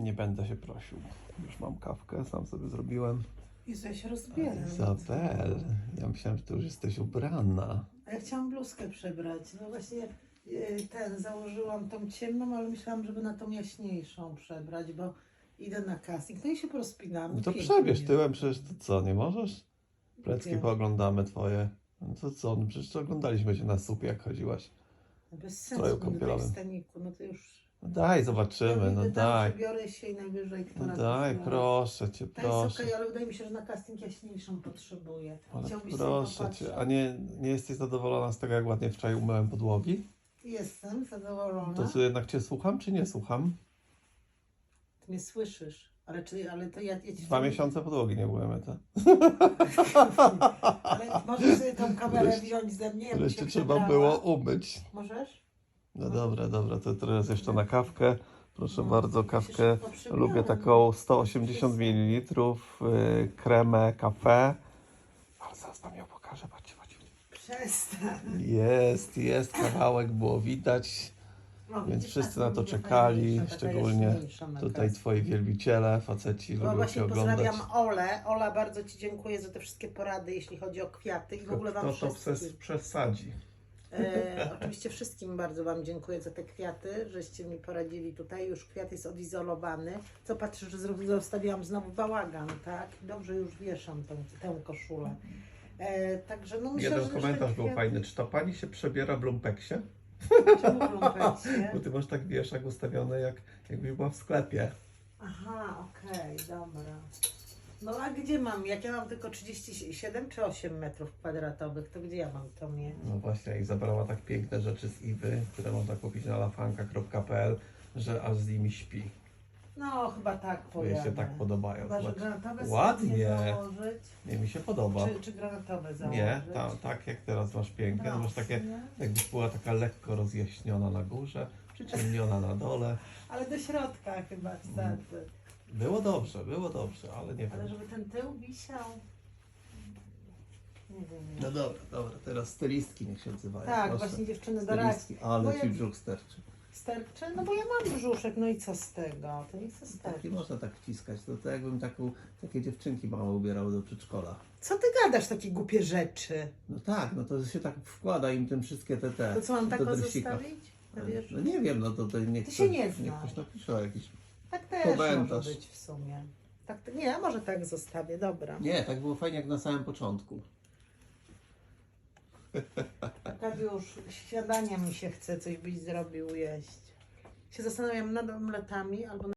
Nie będę się prosił. Już mam kawkę, sam sobie zrobiłem. I coś rozbieram. Izabel, ja myślałem, że ty już jesteś ubrana. A ja chciałam bluzkę przebrać. No właśnie y, ten, założyłam tą ciemną, ale myślałam, żeby na tą jaśniejszą przebrać, bo idę na casting. No i się porozpinam. No to Pięknie przebierz tyłem, przecież to co, nie możesz? Plecki Nie. pooglądamy twoje. No to co, no przecież oglądaliśmy cię na supie, jak chodziłaś. Bez stroju sensu, będę tak kąpielowym. w staniku. No to już... No daj, zobaczymy, Ja no daj. Przebiorę się i najwyżej No która daj, koszula. proszę cię, To jest proszę. okej, ale wydaje mi się, że na casting jaśniejszą potrzebuję. Ale Chciałbyś proszę cię, a nie, nie jesteś zadowolona z tego, jak ładnie wczoraj umyłem podłogi? Jestem zadowolona. To co, jednak cię słucham, czy nie słucham? Ty mnie słyszysz. Ale, czy, ale to ja, ja ci Dwa miesiące podłogi nie były myte. Ale możesz sobie tą kamerę wziąć ze mnie, jakby Wreszcie się trzeba przebrała? było umyć. Możesz? No dobra, dobra, to teraz jeszcze na kawkę. Proszę No, bardzo, kawkę. Lubię taką 180 ml, y, kremę, kafe. Ale zaraz wam ją pokażę, patrzcie, patrzcie. Przestań. Jest, jest, kawałek było widać. No, Więc widzisz, wszyscy na to czekali, taka szczególnie na Tutaj twoi wielbiciele, faceci No lubią cię właśnie oglądać. pozdrawiam Olę. Ola, bardzo Ci dziękuję za te wszystkie porady, jeśli chodzi o kwiaty i w ogóle Wam Kto to wszystkim. przez, przesadzi? E, oczywiście wszystkim bardzo Wam dziękuję za te kwiaty, żeście mi poradzili tutaj. Już kwiat jest odizolowany. Co patrzysz, zostawiłam znowu bałagan, tak? Dobrze, już wieszam tę, tę koszulę. E, także no myślę, Jeden że komentarz był fajny. Czy to pani się przebiera w lumpeksie? Czemu w lumpeksie? Bo ty masz tak wieszak ustawiony, jak, jakbyś była w sklepie. Aha, okej, dobra. No a gdzie mam? Jak ja mam tylko 37 czy 8 metrów kwadratowych, to gdzie ja mam to mieć? No właśnie, Izabela ma tak piękne rzeczy z Iwy, które można kupić na lafanka.pl, że aż z nimi śpi. No chyba tak jej się tak podobają. Chyba, że Zobacz. granatowe Ładnie. założyć. Nie, mi się podoba. Czy, czy granatowe założyć? Nie, ta, tak jak teraz masz piękne, masz takie, nie? jakbyś była taka lekko rozjaśniona na górze, przyciemniona na dole. Ale do środka chyba wsadzę. Było dobrze, było dobrze, ale nie Ale wiem. żeby ten tył wisiał... Nie wiem. Nie. No dobra, dobra, teraz stylistki niech się odzywają. tak, proszę. właśnie dziewczyny do reakcji. Stylistki, ale Bo ci ja- brzuch sterczy. Sterczy? No bo ja mam brzuszek, no i co z tego? To nie co Tak, sterczy. nie można tak wciskać. To, to jakbym taką, takie dziewczynki małe ubierały do przedszkola. Co ty gadasz takie głupie rzeczy? No tak, no to się tak wkłada im tym wszystkie te te. To co mam tak dresika. zostawić? Wiesz? No nie wiem, no to, to niech Ty się ktoś- nie Niech znasz. ktoś napisze jakiś. Tak też Komentarz. może być w sumie. Tak, nie, może tak zostawię, dobra. Nie, tak było fajnie jak na samym początku. Tak już śniadania mi się chce, coś byś zrobił jeść. Się zastanawiam nad omletami albo